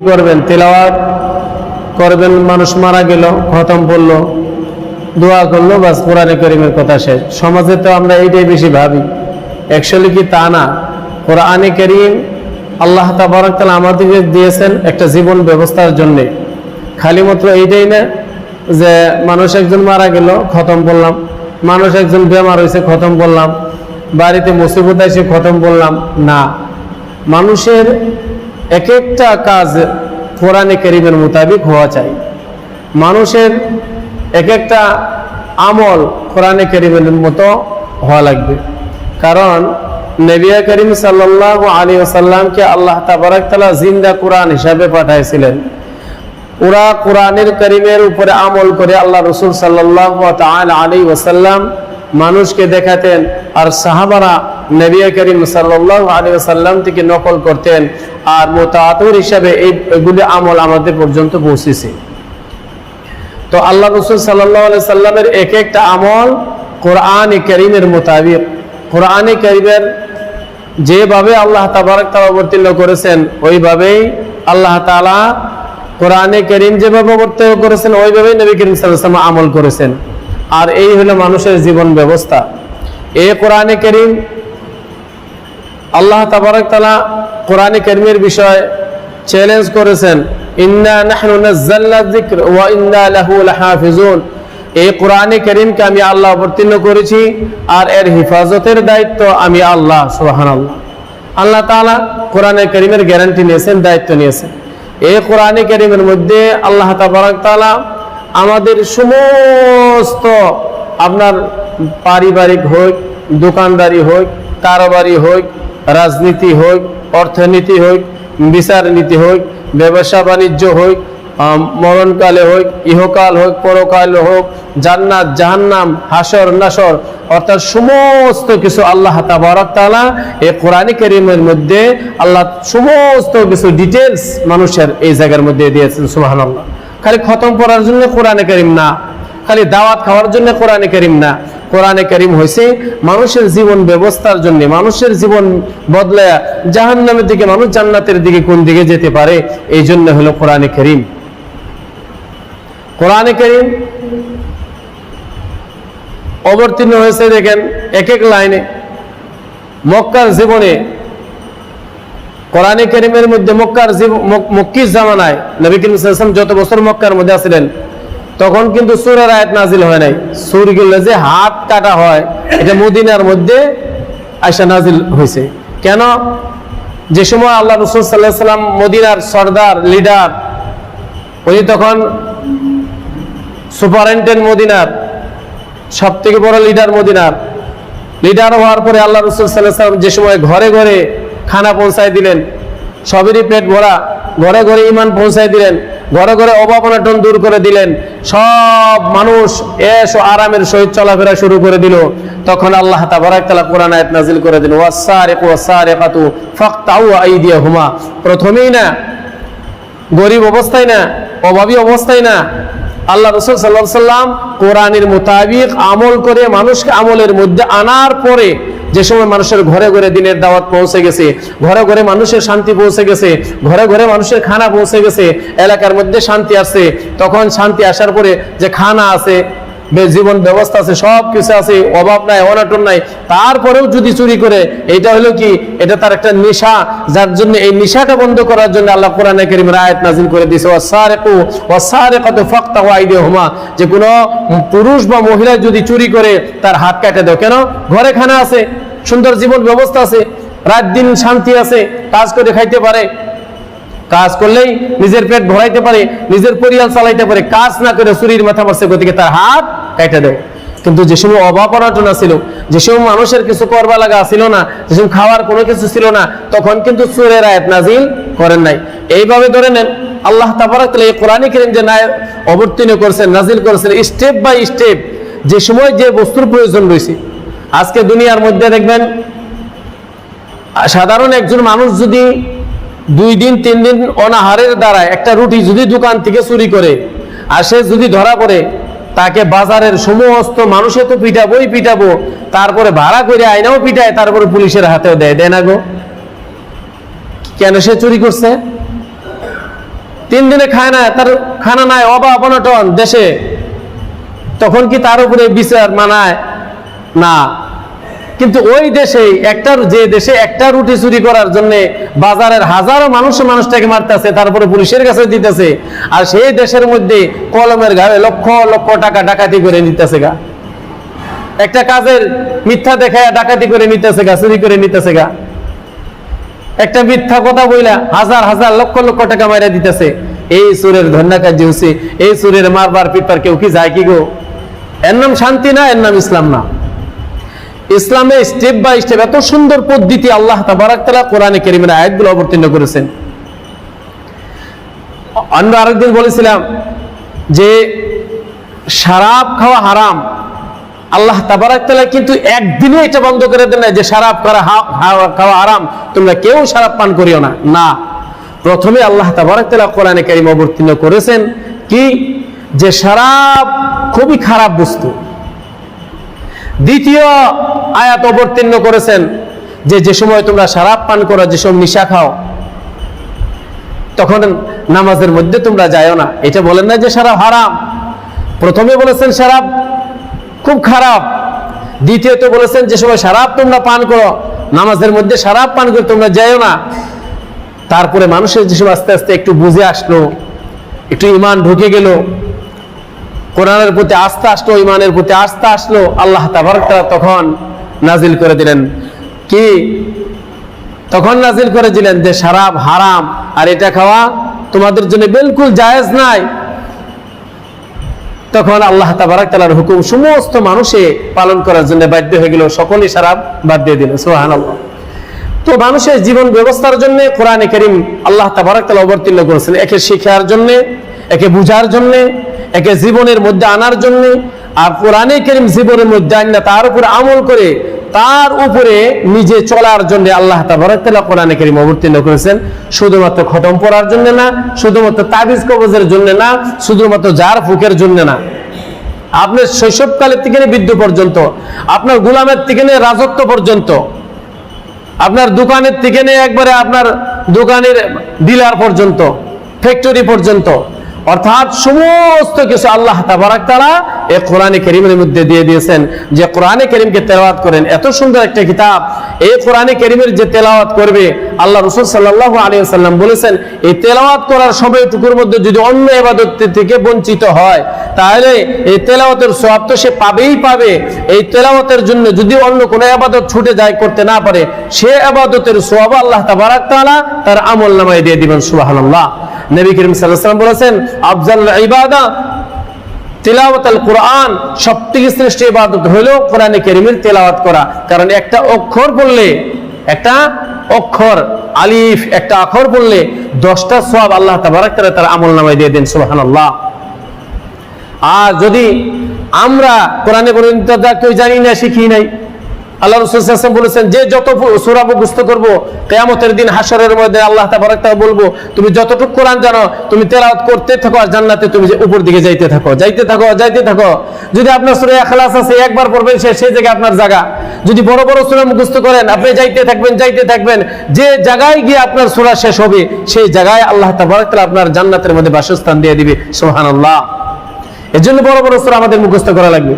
করবেন? তেলাওয়াত করবেন, মানুষ মারা গেল, খতম পড়ল, দোয়া করল, বাস কোরআনে করিমের কথা শেষ। সমাজে তো আমরা এইটাই বেশি ভাবি। অ্যাকচুয়ালি কি তা না? কোরআনে করিম আল্লাহ তাবারাকাল আমাদেরকে দিয়েছেন একটা জীবন ব্যবস্থার জন্যে। খালি মাত্র এইটাই না, যে মানুষ একজন মারা গেল, খতম করলাম মানুষ একজন বেমার হয়েছে, খতম করলাম বাড়িতে মুসিবত এসে খতম করলাম না। মানুষের এক একটা কাজ কোরআনে করিমের মোতাবিক হওয়া চাই। মানুষের এক একটা আমল কোরআনে করিমের মতো হওয়া লাগবে। কারণ নবিয়া করিম সাল্লাহ আলী আসাল্লামকে আল্লাহ তাবারাক তালা জিন্দা কোরআন হিসাবে পাঠাইছিলেন। ওরা কোরআনের করিমের উপরে আমল করে আল্লাহ রসুল সাল্লাহ আলী ওসাল্লাম মানুষকে দেখাতেন আর সাহাবারা নবিয়া করিম সাল্লাহ সাল্লাম থেকে নকল করতেন আর মোতাতুর হিসাবে এইগুলি আমল আমাদের পর্যন্ত পৌঁছেছে। তো আল্লাহ রসুল সাল্লাহ আলি সাল্লামের এক একটা আমল কোরআন করিমের মোতাবিক। কোরআন করিমের যেভাবে আল্লাহ তাবারক তালা অবতীর্ণ করেছেন, ওইভাবেই আল্লাহ তালা কোরআনে করিম যেভাবে অবতীর্ণ করেছেন, ওইভাবেই নবী করিম সাল্লাম আমল করেছেন। আর এই হলো মানুষের জীবন ব্যবস্থা। এ কোরআনে করিম আল্লাহ তাবারক তালা কোরআনে করিমের বিষয়ে চ্যালেঞ্জ করেছেন ওয়া এই আমি আল্লাহ করেছি আর এর হেফাজতের দায়িত্ব আমি আল্লাহ, সুবহানাল্লাহ। আল্লাহ করিমের গ্যারান্টি নিয়েছেন, দায়িত্ব নিয়েছেন। এই মধ্যে আল্লাহ আমাদের সমস্ত আপনার পারিবারিক হোক, দোকানদারি হোক, কারোবারি হোক রাজনীতি হোক অর্থনীতি হোক বিচার নীতি হোক ব্যবসা বাণিজ্য হোক মরণকালে হোক ইহকাল হোক পরকাল হোক জান্নাত, জাহান্নাম, হাসর, নাসর, অর্থাৎ সমস্ত কিছু আল্লাহ তাবারক তাআলা এই কোরআন কারীমের মধ্যে আল্লাহ সমস্ত কিছু ডিটেলস মানুষের এই জায়গার মধ্যে দিয়েছেন, সুবহানাল্লাহ। খালি খতম পড়ার জন্য কোরআনে করিম না, খালি দাওয়াত খাওয়ার জন্য কোরআনে করিম না। কোরআনে কারীম হয়েছে মানুষের জীবন ব্যবস্থার জন্য, মানুষের জীবন বদলায় জাহান্নামের দিকে, মানুষ জান্নাতের দিকে কোন দিকে যেতে পারে এই জন্য হলো কোরআনে কারীম। কোরআনে কারীম অবতীর্ণ হয়েছে, দেখেন এক এক লাইনে। মক্কার জীবনে, কোরআনে করিমের মধ্যে মক্কার জীব- মক- মক্কির জামানায় নবী করিম যত বছর মক্কার মধ্যে আছিলেন তখন কিন্তু সুরের আয়াত নাজিল হয় নাই। সুরগুলো যে হাত কাটা হয়, এটা মদিনার মধ্যে আয়সা নাজিল হয়েছে। কেন? যে সময় আল্লাহ রসুল সাল্লাহ সাল্লাম মদিনার সর্দার, লিডার, উনি তখন সুপারেন্টেন্ট মদিনার সব থেকে বড় লিডার মদিনার। লিডার হওয়ার পরে আল্লাহ রসুল সাল্লাহ সাল্লাম যে সময় ঘরে ঘরে খানা পৌঁছায় দিলেন, সবেরই পেট ভরা, ঘরে ঘরে ইমান পৌঁছায় দিলেন ঘরে ঘরে অভাব দূর করে দিলেন। সব মানুষ এস আরামের সহিত চলাফেরা শুরু করে দিল। তখন আল্লাহ তাবারাক তাআলা কোরআন আয়াত নাজিল করে দিল ওয়াসারিকু ওয়াসারিকাতু ফাকতাউ আইদিয়াহুমা। প্রথমেই না, গরিব অবস্থায় না, অভাবী অবস্থায় না, আল্লাহ রসুল সাল্লাহ সাল্লাম কোরআনের মোতাবিক আমল করে মানুষকে আমলের মধ্যে আনার পরে যে সময় মানুষের ঘরে ঘরে দিনের দাওয়াত পৌঁছে গেছে, ঘরে ঘরে মানুষের শান্তি পৌঁছে গেছে, ঘরে ঘরে মানুষের খানা পৌঁছে গেছে, এলাকার মধ্যে শান্তি আসছে, তখন শান্তি আসার পরে যে খানা আছে জীবন ব্যবস্থা আছে সব কিছু আছে, অভাব নাই, অনাটন নাই, তারপরেও যদি চুরি করে, এটা হলো কি? এটা তার একটা নেশা, যার জন্য এই নেশাটা বন্ধ করার জন্য আল্লাহ কোরআনে কারীমের রায়ত নাজিল করে দিয়েছে ওয়াসারিকু ওয়াসারিকাতু ফাকতাহু আইদিয়াহুমা যে কোনো পুরুষ বা মহিলা যদি চুরি করে, তার হাত কাটে দাও। কেন? ঘরে খানা আছে। সুন্দর জীবন ব্যবস্থা আছে, রাত দিন শান্তি আছে, কাজ করে খাইতে পারে। কাজ করলেই নিজের পেট ভরাইতে পারে, নিজের পরিয়াল চালাইতে পারে, কাজ না করে চুরির মাথা মারছে, গতিকে তার হাত কাইটা দেয়। কিন্তু যে সময় অভাব অনাটনা ছিল যে সময় মানুষের কিছু করবা লাগা ছিল না, যে সময় খাওয়ার কোনো কিছু ছিল না, তখন কিন্তু চোরের আয়াত নাজিল করেন নাই। এইভাবে ধরে নেন, আল্লাহ তাবারাক তাআলা এই কোরআনে কারীম যে নায় অবতীর্ণ করছেন, নাজিল করেছেন, স্টেপ বাই স্টেপ, যে সময় যে বস্তুর প্রয়োজন রয়েছে আজকে দুনিয়ার মধ্যে দেখবেন, সাধারণ একজন মানুষ যদি দুই দিন, তিন দিন অনাহারের দ্বারায় একটা রুটি যদি দোকান থেকে চুরি করে আর সে যদি ধরা পড়ে, তাকে বাজারের সমস্ত মানুষে তো পিটাবোই পিটাবো, তারপরে ভাড়া করে আইনাও পিটায়, তারপরে পুলিশের হাতেও দেয় দেয় না গো। কেন সে চুরি করছে? তিন দিনে খায় না, তার খানা নাই, অভাব অনটন দেশে। তখন কি তার উপরে বিচার মানায়? না। কিন্তু ওই দেশে একটা যে দেশে একটা রুটি চুরি করার জন্য বাজারের হাজারো মানুষ মানুষটাকে মারতেছে, তারপরে পুলিশের কাছে দিতেছে, আর সেই দেশের মধ্যে কলমের ঘাড়ে লক্ষ লক্ষ টাকা ডাকাতি করে নিতেছে গা। একটা কাজের মিথ্যা দেখায় ডাকাতি করে নিতেছে গা, চুরি করে নিতেছে গা। একটা মিথ্যা কথা বইলা হাজার হাজার লক্ষ লক্ষ টাকা মাইরা দিতেছে। এই সুরের ধন্যা কাজ হচ্ছে এই সুরের মারবার পিপার কেউ কি যায় কি গো? এর নাম শান্তি না, এর নাম ইসলাম না। ইসলামে স্টেপ বাই স্টেপ এত সুন্দর পদ্ধতি আল্লাহ তাবারাকালা কোরআনে কেরিমের আয়াতগুলো অবতীর্ণ করেছেন। আমরা আরেকদিন বলেছিলাম যে শারাব খাওয়া হারাম। আল্লাহ তাবারাকালা কিন্তু একদিনে এটা বন্ধ করে দেন না যে শারাব করা খাওয়া হারাম। তোমরা কেউ শারাব পান করিও না। না। প্রথমে আল্লাহ তাবারাকালা কোরআনে কারিম অবতীর্ণ করেছেন কি? যে শারাব খুবই খারাপ বস্তু। দ্বিতীয় আয়াত অবতীর্ণ করেছেন যে যে সময় তোমরা শারাব পান করো যেসব নিশা খাও, তখন নামাজের মধ্যে তোমরা যাও না। এটা বলেন না যে শারাব হারাম। প্রথমে বলেছেন শারাব খুব খারাপ। দ্বিতীয়ত বলেছেন যে সময় শারাব তোমরা পান করো, নামাজের মধ্যে শারাব পান করে তোমরা যাও না। তারপরে মানুষের যে সময় আস্তে আস্তে একটু বুঝে আসলো, একটু ইমান ঢুকে গেল কোরআনের প্রতি আস্থা আসলো ইমানের প্রতি আস্থা আসলো, আল্লাহ তাবারক তখন নাজিল করে দিলেন। কি? তখন নাজিল করে দিলেন যে শারাব হারাম, আর এটা খাওয়া তোমাদের জন্য বিলকুল জায়েজ নাই। তখন আল্লাহ তাবারক হুকুম সমস্ত মানুষে পালন করার জন্য বাধ্য হয়ে গেল, সকলেই শারাব বাদ দিয়ে দিল সুবহানাল্লাহ। তো মানুষের জীবন ব্যবস্থার জন্য কোরআনে করিম আল্লাহ তাবারক অবতীর্ণ করেছেন। একে শিখার জন্য, একে বুঝার জন্য একে জীবনের মধ্যে আনার জন্য আর কোরআনে করিম জীবনের মধ্যে আনলে তার উপরে আমল করে, তার উপরে নিজে চলার জন্য আল্লাহ কোরআনে করিম অবতীর্ণ করেছেন। শুধুমাত্র খতম পড়ার জন্য না, শুধুমাত্র তাবিজ কবজের জন্য না, শুধুমাত্র জার ফুকের জন্য না। আপনার শৈশবকালের থেকে বৃদ্ধ পর্যন্ত, আপনার গুলামের থেকে রাজত্ব পর্যন্ত, আপনার দোকানের থেকে একবারে আপনার দোকানের ডিলার পর্যন্ত ফ্যাক্টরি পর্যন্ত অর্থাৎ সমস্ত কিছু আল্লাহ তাবারাক তাআলা এই কোরআনে কারীমের মধ্যে দিয়ে দিয়েছেন। যে কোরআনে কারীমকে তেলাওয়াত করেন, এত সুন্দর একটা কিতাব। এই কোরআনে কারীমের যে তেলাওয়াত করবে, আল্লাহ রাসূল সাল্লাল্লাহু আলাইহি ওয়াসাল্লাম বলেছেন, এই তেলাওয়াত করার সময়টুকুর মধ্যে যদি অন্য ইবাদত থেকে বঞ্চিত হয়, তাহলে এই তেলাওয়াতের সওয়াব তো সে পাবেই পাবে। এই তেলাওয়াতের জন্য যদি অন্য কোনো আবাদত ছুটে যায়, করতে না পারে, সে আবাদতের সওয়াব আল্লাহ তাবারাক তাআলা তার আমল নামায় দিয়ে দিবেন, সুবহানাল্লাহ। নবী করিম সাল্লাল্লাহু আলাইহি ওয়াসাল্লাম বলেছেন আফজাল ইবাদা কোরআন, সবথেকে শ্রেষ্ঠ ইবাদত কোরআনে কারীমের তেলাওয়াত করা। কারণ একটা অক্ষর বললে, একটা অক্ষর, আলিফ, একটা অক্ষর বললে দশটা সওয়াব আল্লাহ তার আমল নামায় দিয়ে দেন, সুবহানাল্লাহ। আর যদি আমরা কোরআনে পরিণত কেউ জানি না, শিখি নাই। আল্লাহ রসুল বলেছেন, যে যত সুরা মুখস্থ করব, কেয়ামতের দিন হাসরের মধ্যে আল্লাহ তাবারাক বলব, তুমি যতটুকু কোরআন জানো, তুমি তেলাওয়াত করতে থাকো আর জান্নাতে তুমি যে উপর দিকে যাইতে থাকো যাইতে থাকো যাইতে থাকো। যদি আপনার সুরা এখলাস আছে, একবার পড়বেন সে সেই জায়গায় আপনার জায়গা। যদি বড় বড় সুরা মুখস্থ করেন, আপনি যাইতে থাকবেন যাইতে থাকবেন, যে জায়গায় গিয়ে আপনার সুরা শেষ হবে, সেই জায়গায় আল্লাহ তাবারাক আপনার জান্নাতের মধ্যে বাসস্থান দিয়ে দিবে। সুবহানাল্লাহ। এর জন্য বড় বড় সুরা আমাদের মুখস্থ করা লাগবে।